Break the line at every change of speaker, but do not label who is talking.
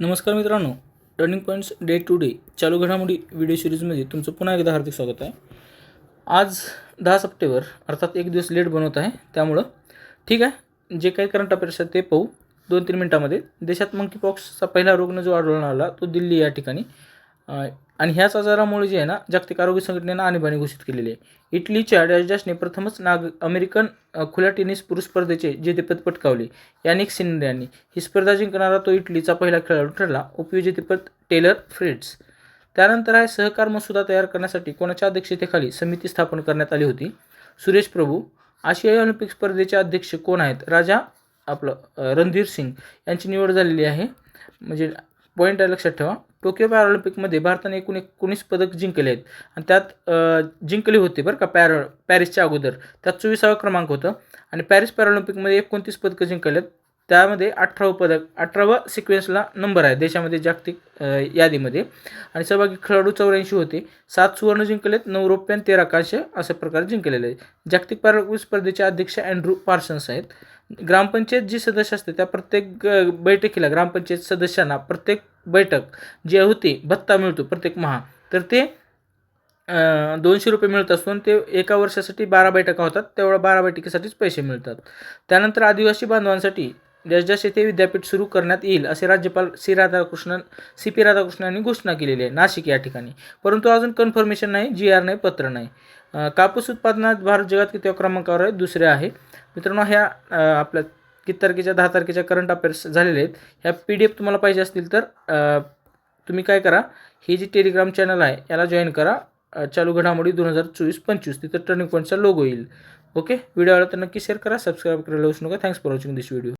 नमस्कार मित्रांनो turning points day to day चालू घडामोडी व्हिडिओ सिरीजमध्ये तुमचं पुन्हा एकदा हार्दिक स्वागत आहे. आज दहा सप्टेंबर अर्थात एक दिवस लेट बनवत आहे त्यामुळं ठीक आहे. जे काही करंट अफेअर्स आहेत ते पाहू. दोन तीन मिनटामध्ये देशात मंकी पॉक्सचा पहिला रुग्ण जो आढळून आला तो दिल्ली या ठिकाणी. आणि ह्याच आजारामुळे जे आहे ना जागतिक आरोग्य संघटनेनं आणीबाणी घोषित केलेली आहे. इटलीच्या डॅशडॅशने प्रथमच नाग अमेरिकन खुल्या टेनिस पुरुष स्पर्धेचे जेतेपद पटकावले यानिक सिन्नर यांनी. ही स्पर्धा जिंकणारा तो इटलीचा पहिला खेळाडू ठरला उपविजेतेपद टेलर फ्रेड्स. त्यानंतर आहे सहकार मसुदा तयार करण्यासाठी कोणाच्या अध्यक्षतेखाली समिती स्थापन करण्यात आली होती? सुरेश प्रभू. आशियाई ऑलिम्पिक स्पर्धेचे अध्यक्ष कोण आहेत? राजा आपलं रणधीर सिंग यांची निवड झालेली आहे. म्हणजे पॉईंट आहे लक्षात ठेवा. टोकियो पॅरालिम्पिकमध्ये भारताने एकूण एकोणीस पदक जिंकले आहेत. आणि त्यात जिंकले होते बरं का पॅर पॅरिसच्या अगोदर. त्यात चोवीसावा क्रमांक होतं. आणि पॅरिस पॅरालिम्पिकमध्ये एकोणतीस पदकं जिंकले आहेत. त्यामध्ये अठरावं पदक अठरावं सिक्वेन्सला नंबर आहे देशामध्ये जागतिक यादीमध्ये. आणि सहभागी खेळाडू चौऱ्याऐंशी होते. सात सुवर्ण जिंकलेत नऊ रौप्य आणि तेरा कांस्य अशा प्रकारे जिंकलेले आहेत. जागतिक पॅरालिम्पिक स्पर्धेचे अध्यक्ष अँड्रू पार्सन्स आहेत. ग्रामपंचायत जी सदस्य असते त्या प्रत्येक बैठकीला ग्रामपंचायत सदस्यांना प्रत्येक बैठक जे होते भत्ता मिळतो प्रत्येक महा. तर ते दोनशे रुपये मिळत असून ते एका वर्षासाठी बारा बैठका होतात तेवढ्या बारा बैठकीसाठीच पैसे मिळतात. त्यानंतर आदिवासी बांधवांसाठी जसजस येथे विद्यापीठ सुरू करण्यात येईल असे राज्यपाल C Radhakrishnan C P Radhakrishnan यांनी घोषणा केलेली आहे. नाशिक या ठिकाणी. परंतु अजून कन्फर्मेशन नाही जी आर नाही पत्र नाही. कापूस उत्पादनात भारत जगात किती क्रमांकावर आहे? दुसरे आहे. मित्रांनो ह्या आपल्या किती तारखेच्या दहा तारखेच्या करंट अफेअर्स झालेले आहेत. ह्या पी डी एफ तुम्हाला पाहिजे असतील तर तुम्ही काय करा हे जी टेलिग्राम चॅनल आहे याला जॉईन करा. चालू घडामोडी दोन हजार चोवीस पंचवीस तिथं टर्निंग पॉईंटचा लोगो येईल. ओके व्हिडिओ आला तर नक्की शेअर करा सबस्क्राईब करायला विसरू नका. Thanks for watching this video